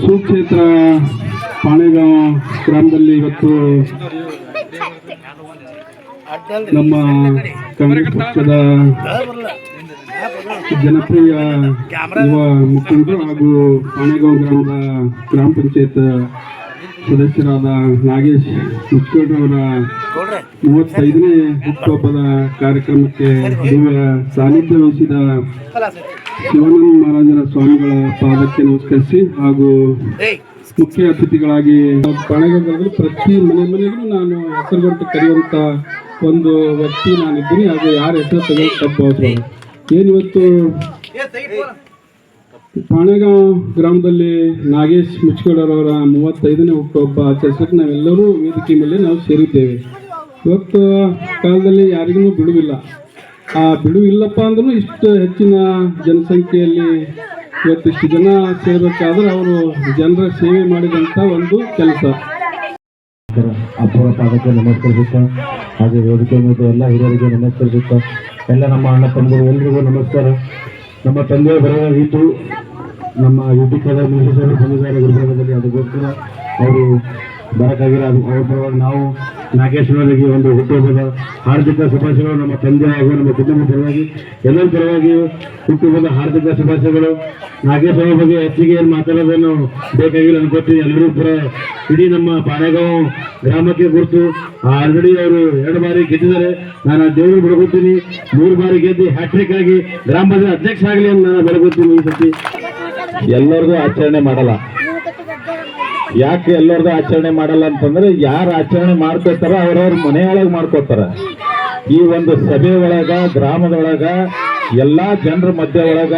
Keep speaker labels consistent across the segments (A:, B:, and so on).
A: ಸುಕ್ಷೇತ್ರ ಪಾಣೆಗಾಂವ್ ಗ್ರಾಮದಲ್ಲಿ ಇವತ್ತು ನಮ್ಮ ಕಾಂಗ್ರೆಸ್ ಪಕ್ಷದ ಜನಪ್ರಿಯ ಯುವ ಮುಖಂಡರು ಹಾಗೂ ಪಾಣೆಗಾಂವ್ ಗ್ರಾಮದ ಗ್ರಾಮ ಪಂಚಾಯತ್ ಸದಸ್ಯರಾದ ನಾಗೇಶ್ ಮುಚ್ಕೋಡ್ರವರ ಮೂವತ್ತೈದನೇ ಹುಟ್ಟುಹಬ್ಬದ ಕಾರ್ಯಕ್ರಮಕ್ಕೆ ದಿವ್ಯ ಸಾನ್ನಿಧ್ಯ ವಹಿಸಿದ ಶಿವಾನಂದ ಮಹಾರಾಜರ ಸ್ವಾಮಿಗಳ ಪಾದಕ್ಕೆ ನಮಸ್ಕರಿಸಿ ಹಾಗೂ ಮುಖ್ಯ ಅತಿಥಿಗಳಾಗಿ ಬಳಗದಲ್ಲಿ ಪ್ರತಿ ಮನೆ ಮನೆಗೂ ನಾನು ಹೆಸರುಗಂಟು ಕರೆಯುವಂತ ಒಂದು ವ್ಯಕ್ತಿ ನಾನಿದ್ದೀನಿ ಹಾಗೂ ಯಾರ ಹೆಸರು ತಪ್ಪು ಅವಸರ ಏನಿವತ್ತು ಪಾಣೆಗಾಂವ್ ಗ್ರಾಮದಲ್ಲಿ ನಾಗೇಶ್ ಮುಚ್ಕೋಡರವರ ಮೂವತ್ತೈದನೇ ಹುಟ್ಟುಹಬ್ಬ ಆಚರಿಸಕ್ಕೆ ನಾವೆಲ್ಲರೂ ವೇದಿಕೆ ಮೇಲೆ ನಾವು ಸೇರಿದ್ದೇವೆ. ಇವತ್ತು ಕಾಲದಲ್ಲಿ ಯಾರಿಗೂ ಬಿಡುವಿಲ್ಲ. ಆ ಬಿಡು ಇಲ್ಲಪ್ಪ ಅಂದ್ರೂ ಇಷ್ಟು ಹೆಚ್ಚಿನ ಜನಸಂಖ್ಯೆಯಲ್ಲಿ ಇವತ್ತಿಷ್ಟು ಜನ ಸೇರಬೇಕಾದ್ರೆ ಅವರು ಜನರ ಸೇವೆ ಮಾಡಿದಂಥ ಒಂದು ಕೆಲಸ.
B: ಅಪ್ಪರ ನಮಸ್ಕರಿಸುತ್ತಾ, ಹಾಗೆ ವೇದಿಕೆ ಮತ್ತು ಎಲ್ಲ ಹಿರಿಯರಿಗೆ ನಮಸ್ಕರಿಸುತ್ತ, ಎಲ್ಲ ನಮ್ಮ ಅಣ್ಣ ತಮ್ಮರು ಎಲ್ರಿಗೂ ನಮಸ್ಕಾರ. ನಮ್ಮ ತಂದೆ ಬರುವ ಇದ್ದು, ನಮ್ಮ ಯುಟಿಕದ ಮಹಿಳೆಯರು ಬಂದಿದ್ದಾರೆ ಅದಕ್ಕೋಸ್ಕರ ಅವರು ಬರಕಾಗಿಲ್ಲ ಅದು ನಾವು ನಾಗೇಶ್ವರರಿಗೆ ಒಂದು ಹುಟ್ಟುಹಬ್ಬದ ಹಾರ್ದಿಕ ಶುಭಾಶಯಗಳು ನಮ್ಮ ತಂದೆ ಹಾಗೂ ನಮ್ಮ ಕುಟುಂಬ ಪರವಾಗಿ. ಎಲ್ಲರ ಪರವಾಗಿ ಹುಟ್ಟುಹಬ್ಬದ ಹಾರ್ದಿಕ ಶುಭಾಶಯಗಳು. ನಾಗೇಶ್ವರ ಬಗ್ಗೆ ಹೆಚ್ಚಿಗೆ ಏನು ಮಾತಾಡೋದನ್ನು ಬೇಕಾಗಿಲ್ಲ ಅನ್ಕೋತೀನಿ ಎಲ್ಲರೂ ಕೂಡ ಇಡೀ ನಮ್ಮ ಪಾಣೆಗಾಂವ್ ಗ್ರಾಮಕ್ಕೆ ಗುರುತು. ಆಲ್ರೆಡಿ ಅವರು ಎರಡು ಬಾರಿ ಗೆದ್ದಿದ್ದಾರೆ. ನಾನು ದೇವರು ಬೆಳಗುತ್ತೀನಿ ಮೂರು ಬಾರಿ ಗೆದ್ದು ಹ್ಯಾಟ್ರಿಕ್ ಆಗಿ ಗ್ರಾಮ ಅಧ್ಯಕ್ಷ ಆಗಲಿ ಅಂತ ನಾನು ಬೆಳಗುತ್ತೀನಿ ಈ ಸತಿ ಎಲ್ಲರಿಗೂ ಆಚರಣೆ ಮಾಡಲ್ಲ. ಯಾಕೆ ಎಲ್ಲರದು ಆಚರಣೆ ಮಾಡಲ್ಲ ಅಂತಂದ್ರೆ ಯಾರು ಆಚರಣೆ ಮಾಡ್ಕೋತಾರ ಅವ್ರವ್ರ ಮನೆಯೊಳಗೆ ಮಾಡ್ಕೋತಾರ ಈ ಒಂದು ಸಭೆ ಒಳಗ ಗ್ರಾಮದೊಳಗ ಎಲ್ಲಾ ಜನರ ಮಧ್ಯ ಒಳಗ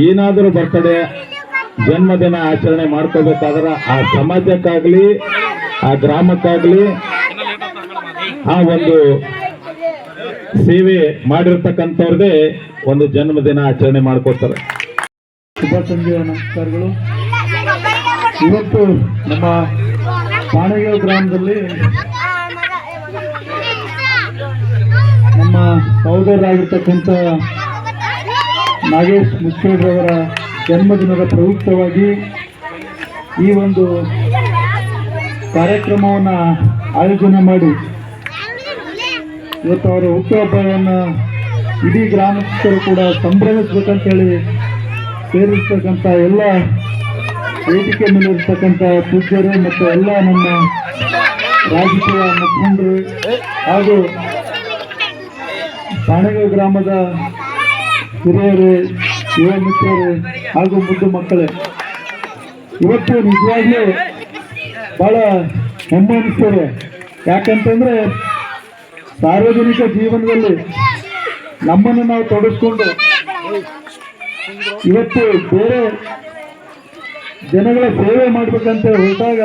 B: ಏನಾದರೂ ಬರ್ತಡೆ, ಜನ್ಮದಿನ ಆಚರಣೆ ಮಾಡ್ಕೋಬೇಕಾದ್ರೆ ಆ ಸಮಾಜಕ್ಕಾಗ್ಲಿ, ಆ ಗ್ರಾಮಕ್ಕಾಗ್ಲಿ ಆ ಒಂದು ಸೇವೆ ಮಾಡಿರ್ತಕ್ಕಂಥವ್ರದೇ ಒಂದು ಜನ್ಮದಿನ ಆಚರಣೆ ಮಾಡ್ಕೋತಾರೆ ಶುಭ ಸಂಜೆಯ ನಮಸ್ಕಾರಗಳು ಇವತ್ತು ನಮ್ಮ ಪಾಣೆಗಾಂವ್ ಗ್ರಾಮದಲ್ಲಿ ನಮ್ಮ ಸಹೋದರರಾಗಿರ್ತಕ್ಕಂಥ ನಾಗೇಶ್ ಮುಖ್ಯರವರ ಜನ್ಮದಿನದ ಪ್ರಯುಕ್ತವಾಗಿ ಈ ಒಂದು ಕಾರ್ಯಕ್ರಮವನ್ನು ಆಯೋಜನೆ ಮಾಡಿ ಇವತ್ತು ಅವರ ಹುಟ್ಟುಹಬ್ಬವನ್ನು ಇಡೀ ಗ್ರಾಮಸ್ಥರು ಕೂಡ ಸಂಭ್ರಮಿಸ್ಬೇಕಂತೇಳಿ ಸೇರಿರ್ತಕ್ಕಂಥ ಎಲ್ಲ ವೇದಿಕೆ ಮೇಲೆ ಇರ್ತಕ್ಕಂಥ ಪೂಜ್ಯರು ಮತ್ತು ಎಲ್ಲ ನಮ್ಮ ರಾಜಕೀಯ ಮುಖಂಡರು ಹಾಗೂ ಪಾಣೆಗಾಂವ್ ಗ್ರಾಮದ ಹಿರಿಯರು, ಯುವ ಮಿತ್ರರು ಹಾಗೂ ಮುದ್ದು ಮಕ್ಕಳೇ. ಇವತ್ತು ನಿಜವಾಗ್ಲೂ ಬಹಳ ಹೆಮ್ಮೆ ಅನಿಸ್ತದೆ. ಯಾಕಂತಂದ್ರೆ ಸಾರ್ವಜನಿಕ ಜೀವನದಲ್ಲಿ ನಮ್ಮನ್ನು ನಾವು ತೊಡಗಿಸ್ಕೊಂಡು ಇವತ್ತು ಬೇರೆ ಜನಗಳ ಸೇವೆ ಮಾಡ್ಬೇಕಂತ ಹೊರಟಾಗ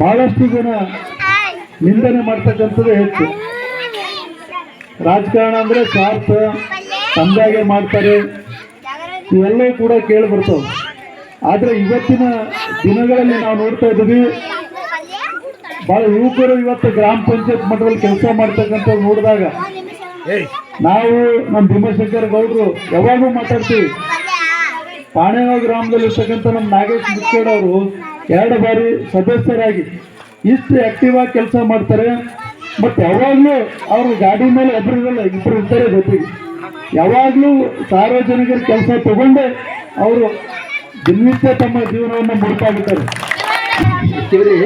B: ಬಹಳಷ್ಟು ಜನ ನಿಂದನೆ ಮಾಡ್ತಕ್ಕಂಥದ್ದೇ ಹೆಚ್ಚು. ರಾಜಕಾರಣ ಅಂದರೆ ಸ್ವಾರ್ಥ ತಂದಾಗೆ ಮಾಡ್ತಾರೆ. ಇವೆಲ್ಲವೂ ಕೂಡ ಕೇಳಿ ಬರ್ತವೆ ಆದರೆ ಇವತ್ತಿನ ದಿನಗಳಲ್ಲಿ ನಾವು ನೋಡ್ತಾ ಇದ್ದೀವಿ ಬಹಳ ಯುವಕರು ಇವತ್ತು ಗ್ರಾಮ ಪಂಚಾಯತ್ ಮಟ್ಟದಲ್ಲಿ ಕೆಲಸ ಮಾಡ್ತಕ್ಕಂಥ ನೋಡಿದಾಗ ನಾವು ನಮ್ಮ ಭೀಮಶಂಕರ ಗೌಡರು ಯಾವಾಗೂ ಮಾತಾಡ್ತೀವಿ ಪಾಣೆಗಾಂವ್ ಗ್ರಾಮದಲ್ಲಿ ಇರ್ತಕ್ಕಂಥ ನಮ್ಮ ನಾಗೇಶ್ ಮುಖ್ಯಡ್ ಅವರು ಎರಡು ಬಾರಿ ಸದಸ್ಯರಾಗಿ ಇಷ್ಟು ಆಕ್ಟಿವ್ ಆಗಿ ಕೆಲಸ ಮಾಡ್ತಾರೆ. ಮತ್ತೆ ಯಾವಾಗಲೂ ಅವ್ರ ಗಾಡಿ ಮೇಲೆ ಒಬ್ರು ಇರಲ್ಲ ಇಬ್ಬರು ಇರ್ತಾರೆ ಜೊತೆಗೆ. ಯಾವಾಗಲೂ ಸಾರ್ವಜನಿಕರ ಕೆಲಸ ತಗೊಂಡೆ ಅವರು ದಿನನಿತ್ಯ ತಮ್ಮ ಜೀವನವನ್ನು ಮುಡ್ತಾ ಬಿಡ್ತಾರೆ
C: ಶಿವರಿ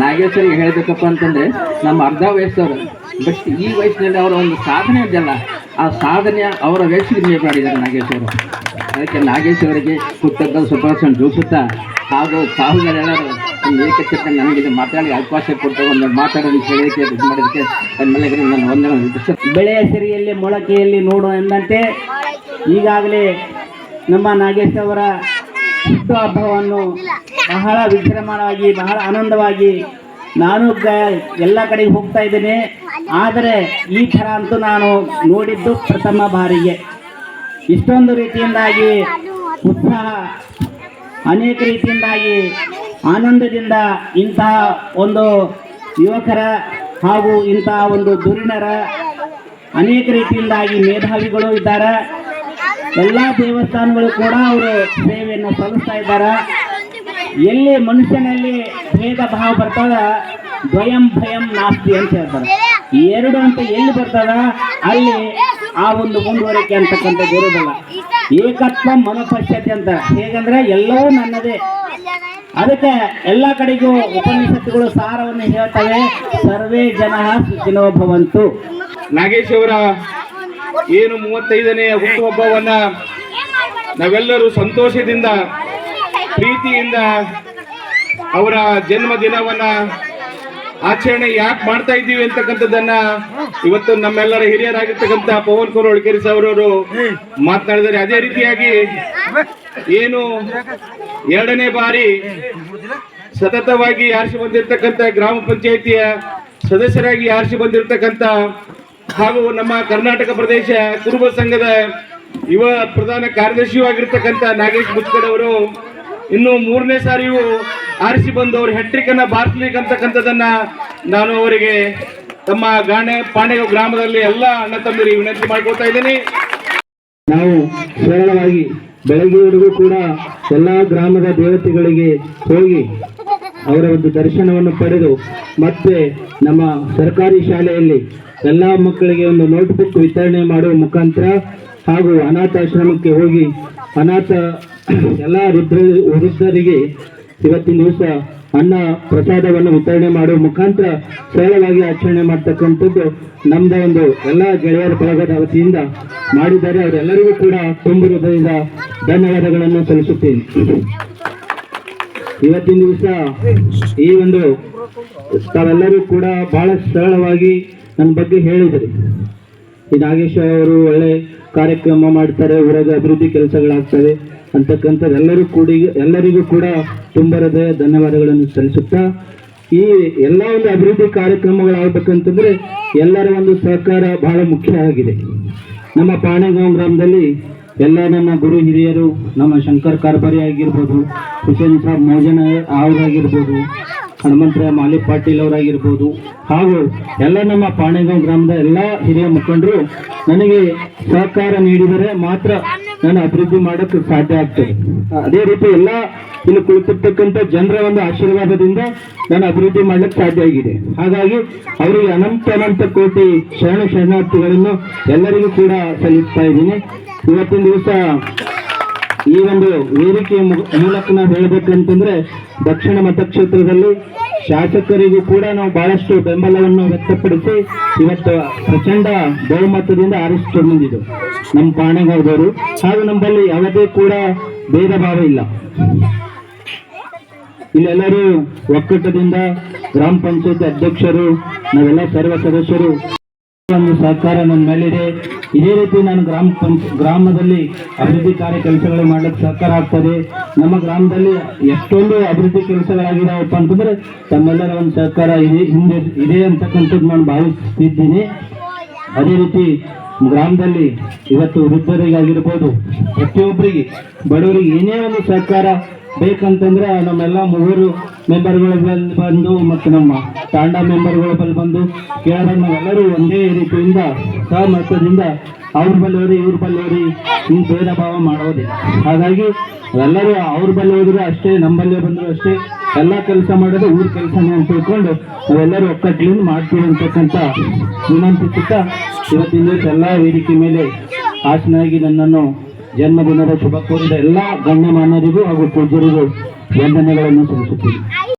C: ನಾಗೇಶ್ವರಿಗೆ ಹೇಳಬೇಕಪ್ಪ ಅಂತಂದ್ರೆ ನಮ್ಮ ಅರ್ಧ ವಯಸ್ಸವರು. ಬಟ್ ಈ ವಯಸ್ಸಿನಲ್ಲಿ ಅವರ ಒಂದು ಸಾಧನೆ ಇದೆಯಲ್ಲ, ಆ ಸಾಧನೆ ಅವರ ಮೀರಿ ಮಾಡಿದ್ದಾರೆ ನಾಗೇಶ್ವರು ಅದಕ್ಕೆ ನಾಗೇಶ್ವರಿಗೆ ಕೃತಜ್ಞ ಸುಪ್ರಸನ್ ಜೋಸುತ್ತಾ ಹಾಗೂ ಸಾಹುಗಳೆಲ್ಲರೂ ಏಕಚಿತ್ರ ನನಗೆ ಮಾತಾಡಿ ಅವಕಾಶ ಕೊಟ್ಟು ಒಂದು ಮಾತಾಡೋದು ಹೇಳಿಕೆ ಇದು ಮಾಡೋದಕ್ಕೆ ನನ್ನ ನಾನು
D: ಬೆಳೆಯ ಸಿರಿಯಲ್ಲಿ ಮೊಳಕೆಯಲ್ಲಿ ನೋಡು ಎಂದಂತೆ ಈಗಾಗಲೇ ನಮ್ಮ ನಾಗೇಶ್ ಅವರ ಹುಟ್ಟುಹಬ್ಬವನ್ನು ಬಹಳ ವಿಜೃಂಭಣವಾಗಿ ಬಹಳ ಆನಂದವಾಗಿ ನಾನು ಎಲ್ಲ ಕಡೆಗೆ ಹೋಗ್ತಾ ಇದ್ದೇನೆ. ಆದರೆ ಈ ಥರ ಅಂತೂ ನಾನು ನೋಡಿದ್ದು ಪ್ರಥಮ ಬಾರಿಗೆ. ಇಷ್ಟೊಂದು ರೀತಿಯಿಂದಾಗಿ ಉತ್ಸಾಹ, ಅನೇಕ ರೀತಿಯಿಂದಾಗಿ ಆನಂದದಿಂದ ಇಂತಹ ಒಂದು ಯುವಕರ ಹಾಗೂ ಇಂತಹ ಒಂದು ದುರಿಣರ ಅನೇಕ ರೀತಿಯಿಂದಾಗಿ ಮೇಧಾವಿಗಳು ಇದ್ದಾರೆ. ಎಲ್ಲ ದೇವಸ್ಥಾನಗಳು ಕೂಡ ಅವರು ಸೇವೆಯನ್ನು ಸಲ್ಲಿಸ್ತಾ ಇದ್ದಾರೆ. ಎಲ್ಲಿ ಮನುಷ್ಯನಲ್ಲಿ ಭೇದ ಭಾವ ಬರ್ತದ? ದ್ವಯಂ ಭಯಂ ನಾಸ್ತಿ ಅಂತ ಹೇಳ್ತಾರೆ. ಎರಡು ಅಂತ ಎಲ್ಲಿ ಬರ್ತದ? ಅಲ್ಲಿ ಆ ಒಂದು ಮುಂದುವರಿಕೆ ಅಂತಕ್ಕಂಥದ್ದು ಇರೋದಿಲ್ಲ ಏಕತ್ವ ಮನಪಶ್ಯತೆ ಅಂತ. ಹೇಗಂದ್ರೆ ಎಲ್ಲವೂ ನನ್ನದೇ. ಅದಕ್ಕೆ ಎಲ್ಲ ಕಡೆಗೂ ಉಪನಿಷತ್ತುಗಳು ಸಾರವನ್ನು ಹೇಳ್ತವೆ. ಸರ್ವೇ ಜನ ಸುಖಿನೋ ಭವಂತು.
E: ನಾಗೇಶ್ ಅವರ ಏನು ಮೂವತ್ತೈದನೇ ಹುಟ್ಟುಹಬ್ಬವನ್ನ ನಾವೆಲ್ಲರೂ ಸಂತೋಷದಿಂದ, ಪ್ರೀತಿಯಿಂದ ಅವರ ಜನ್ಮ ದಿನವನ್ನ ಆಚರಣೆ ಯಾಕೆ ಮಾಡ್ತಾ ಇದ್ದೀವಿ ಅಂತಕ್ಕಂಥದ್ದನ್ನ ಇವತ್ತು ನಮ್ಮೆಲ್ಲರ ಹಿರಿಯರಾಗಿರ್ತಕ್ಕಂಥ ಪವನ್ ಕುಮಾರ್ ಒಳಕೇರಿ ಸಾವಿರವರು ಮಾತನಾಡಿದ್ದಾರೆ. ಅದೇ ರೀತಿಯಾಗಿ ಏನು ಎರಡನೇ ಬಾರಿ ಸತತವಾಗಿ ಆರಿಸಿ ಬಂದಿರತಕ್ಕಂತ ಗ್ರಾಮ ಪಂಚಾಯಿತಿಯ ಸದಸ್ಯರಾಗಿ ಆರಿಸಿ ಬಂದಿರತಕ್ಕಂತ ಹಾಗೂ ನಮ್ಮ ಕರ್ನಾಟಕ ಪ್ರದೇಶ ಕುರುಬ ಸಂಘದ ಯುವ ಪ್ರಧಾನ ಕಾರ್ಯದರ್ಶಿಯೂ ಆಗಿರ್ತಕ್ಕಂಥ ನಾಗೇಶ್ ಮುಚ್ಕಡ್ ಅವರು ಇನ್ನು ಮೂರನೇ ಸಾರಿಯೂ ಆರಿಸಿ ಬಂದು ಅವ್ರ ಹೆಟ್ರಿಕ್ ಅನ್ನ ಬಾರಿಸ್ಲಿಕ್ಕೆ ಅಂತಕ್ಕಂಥದ್ದನ್ನ ನಾನು ಅವರಿಗೆ ತಮ್ಮ ಗಾಣೆ ಪಾಂಡೆಗಾಂವ್ ಗ್ರಾಮದಲ್ಲಿ ಎಲ್ಲ ಅಣ್ಣ ತಮ್ಮರಿಗೆ ವಿನಂತಿ ಮಾಡ್ಕೊಳ್ತಾ ಇದ್ದೀನಿ.
F: ನಾವು ಸರಳವಾಗಿ ಬೆಳಗ್ಗೆವರೆಗೂ ಕೂಡ ಎಲ್ಲ ಗ್ರಾಮದ ದೇವತೆಗಳಿಗೆ ಹೋಗಿ ಅವರ ಒಂದು ದರ್ಶನವನ್ನು ಪಡೆದು ಮತ್ತೆ ನಮ್ಮ ಸರ್ಕಾರಿ ಶಾಲೆಯಲ್ಲಿ ಎಲ್ಲ ಮಕ್ಕಳಿಗೆ ಒಂದು ನೋಟ್ಬುಕ್ ವಿತರಣೆ ಮಾಡುವ ಮುಖಾಂತರ ಹಾಗೂ ಅನಾಥಾಶ್ರಮಕ್ಕೆ ಹೋಗಿ ಅನಾಥ ಎಲ್ಲ ವೃದ್ಧ ವೃದ್ಧರಿಗೆ ಇವತ್ತಿನ ದಿವಸ ಅನ್ನ ಪ್ರಸಾದವನ್ನು ವಿತರಣೆ ಮಾಡುವ ಮುಖಾಂತರ ಸರಳವಾಗಿ ಆಚರಣೆ ಮಾಡ್ತಕ್ಕಂಥದ್ದು ನಮ್ದ ಒಂದು ಎಲ್ಲ ಗೆಳೆಯರ ಬಳಗದ ವತಿಯಿಂದ ಮಾಡಿದ್ದಾರೆ. ಅವರೆಲ್ಲರಿಗೂ ಕೂಡ ತುಂಬ ಹೃದಯದ ಧನ್ಯವಾದಗಳನ್ನು ಸಲ್ಲಿಸುತ್ತೇನೆ. ಇವತ್ತಿನ ದಿವಸ ಈ ಒಂದು ತಾವೆಲ್ಲರೂ ಕೂಡ ಬಹಳ ಸರಳವಾಗಿ ನನ್ನ ಬಗ್ಗೆ ಹೇಳಿದರು. ಈ ನಾಗೇಶ್ ಅವರು ಒಳ್ಳೆ ಕಾರ್ಯಕ್ರಮ ಮಾಡ್ತಾರೆ, ಊರಾಗ ಅಭಿವೃದ್ಧಿ ಕೆಲಸಗಳಾಗ್ತವೆ. ಅಂತಕ್ಕಂಥದ್ದು ಎಲ್ಲರೂ ಕೂಡಿ, ಎಲ್ಲರಿಗೂ ಕೂಡ ತುಂಬ ಧನ್ಯವಾದಗಳನ್ನು ಸಲ್ಲಿಸುತ್ತಾ, ಈ ಎಲ್ಲ ಒಂದು ಅಭಿವೃದ್ಧಿ ಕಾರ್ಯಕ್ರಮಗಳಾಗಬೇಕಂತಂದ್ರೆ ಎಲ್ಲರ ಒಂದು ಸಹಕಾರ ಬಹಳ ಮುಖ್ಯ ಆಗಿದೆ. ನಮ್ಮ ಪಾಣೆಗಾಂವ್ ಗ್ರಾಮದಲ್ಲಿ ಎಲ್ಲ ನಮ್ಮ ಗುರು ಹಿರಿಯರು, ನಮ್ಮ ಶಂಕರ್ ಕಾರ್ಬಾರಿ ಆಗಿರ್ಬೋದು, ಹುಸೇನ್ ಸಾಬ್ ಮೋಜನ ಅವರಾಗಿರ್ಬೋದು ಹನುಮಂತರಾಯ ಮಾಲಿ ಪಾಟೀಲ್ ಅವರಾಗಿರ್ಬೋದು, ಹಾಗೂ ಎಲ್ಲ ನಮ್ಮ ಪಾಣೆಗಾಂವ್ ಗ್ರಾಮದ ಎಲ್ಲ ಹಿರಿಯ ಮುಖಂಡರು ನನಗೆ ಸಹಕಾರ ನೀಡಿದರೆ ಮಾತ್ರ ನಾನು ಅಭಿವೃದ್ಧಿ ಮಾಡೋಕ್ಕೆ ಸಾಧ್ಯ ಆಗ್ತದೆ. ಅದೇ ರೀತಿ ಎಲ್ಲ ಇಲ್ಲಿ ಕುಳಿತಿರ್ತಕ್ಕಂಥ ಜನರ ಒಂದು ಆಶೀರ್ವಾದದಿಂದ ನಾನು ಅಭಿವೃದ್ಧಿ ಮಾಡ್ಲಿಕ್ಕೆ ಸಾಧ್ಯ ಆಗಿದೆ. ಹಾಗಾಗಿ ಅವರಿಗೆ ಅನಂತ ಅನಂತ ಕೋಟಿ ಶರಣ ಶರಣಾರ್ಥಿಗಳನ್ನು ಎಲ್ಲರಿಗೂ ಕೂಡ ಸಲ್ಲಿಸ್ತಾ ಇದ್ದೀನಿ. ಇವತ್ತಿನ ದಿವಸ ಈ ಒಂದು ವೇದಿಕೆಯ ಮೂಲಕ ನಾವು ಹೇಳಬೇಕಂತಂದ್ರೆ ದಕ್ಷಿಣ ಮತಕ್ಷೇತ್ರದಲ್ಲಿ ಶಾಸಕರಿಗೂ ಕೂಡ ನಾವು ಬಹಳಷ್ಟು ಬೆಂಬಲವನ್ನು ವ್ಯಕ್ತಪಡಿಸಿ ಇವತ್ತು ಪ್ರಚಂಡ ಬಹುಮತದಿಂದ ಆರಿಸಿಕೊಂಡು ಬಂದಿದ್ದು. ನಮ್ಮ ಪಾಣೆಗಾವ್ದವರು ಹಾಗೂ ನಮ್ಮಲ್ಲಿ ಯಾವುದೇ ಕೂಡ ಭೇದ ಭಾವ ಇಲ್ಲ. ಇಲ್ಲೆಲ್ಲರೂ ಒಕ್ಕೂಟದಿಂದ ಗ್ರಾಮ ಪಂಚಾಯತ್ ಅಧ್ಯಕ್ಷರು, ನಾವೆಲ್ಲ ಸರ್ವ ಸದಸ್ಯರು ಒಂದು ಸಹಕಾರ ನನ್ನ ಮೇಲಿದೆ. ಇದೇ ರೀತಿ ನಾನು ಗ್ರಾಮ ಪಂಚ, ಗ್ರಾಮದಲ್ಲಿ ಅಭಿವೃದ್ಧಿ ಕಾರ್ಯ ಕೆಲಸಗಳು ಮಾಡಲಿಕ್ಕೆ ಸಹಕಾರ ಆಗ್ತದೆ. ನಮ್ಮ ಗ್ರಾಮದಲ್ಲಿ ಎಷ್ಟೊಂದು ಅಭಿವೃದ್ಧಿ ಕೆಲಸಗಳಾಗಿದಾವಪ್ಪ ಅಂತಂದ್ರೆ ತಮ್ಮೆಲ್ಲರ ಒಂದು ಸಹಕಾರ ಇದೆ, ಹಿಂದೆ ಇದೆ ಅಂತಕ್ಕಂಥದ್ದು ನಾನು ಭಾವಿಸ್ತಿದ್ದೀನಿ. ಅದೇ ರೀತಿ ಗ್ರಾಮದಲ್ಲಿ ಇವತ್ತು ವೃದ್ಧರಿಗಾಗಿರ್ಬೋದು ಪ್ರತಿಯೊಬ್ಬರಿಗೆ ಬಡವರಿಗೆ ಏನೇ ಒಂದು ಸಹಕಾರ ಬೇಕಂತಂದ್ರೆ ನಮ್ಮೆಲ್ಲ ಮೂವರು ಮೆಂಬರ್ಗಳು ಬಂದು ಮತ್ತು ನಮ್ಮ ತಾಂಡ ಮೆಂಬರ್ಗಳ ಬಲ್ಲಿ ಬಂದು ಕೇಳಿದಾಗ ನಾವೆಲ್ಲರೂ ಒಂದೇ ರೀತಿಯಿಂದ ಸಹಮತದಿಂದ ಅವ್ರ ಬಲ್ಲೋರಿ ಇವ್ರ ಬಲ್ಲೋರಿ ಹಿಂಗೆ ಭೇದ ಭಾವ ಮಾಡೋದಿಲ್ಲ. ಹಾಗಾಗಿ ಎಲ್ಲರೂ ಅವ್ರ ಬಲ್ಲಿ ಹೋದ್ರು ಅಷ್ಟೇ, ನಮ್ಮಲ್ಲೇ ಬಂದರೂ ಅಷ್ಟೇ, ಎಲ್ಲ ಕೆಲಸ ಮಾಡೋದು ಊರ ಕೆಲಸನೇ ಅಂತ ತಿಳ್ಕೊಂಡು ನಾವೆಲ್ಲರೂ ಕ್ಲೀನ್ ಮಾಡ್ತೀವಿ ಅಂತಕ್ಕಂಥ ವಿನಂತಿಸುತ್ತಾ ಇವತ್ತಿನ ಎಲ್ಲ ವೇದಿಕೆ ಮೇಲೆ ಆಸನಾಗಿ ನನ್ನನ್ನು ಜನ್ಮದಿನದ ಶುಭ ಕೋರಿದ ಎಲ್ಲ ಗಣ್ಯಮಾನ್ಯರಿಗೂ ಹಾಗೂ ಪೂಜ್ಯರಿಗೂ ವಂದನೆಗಳನ್ನು ಸಲ್ಲಿಸುತ್ತೀನಿ.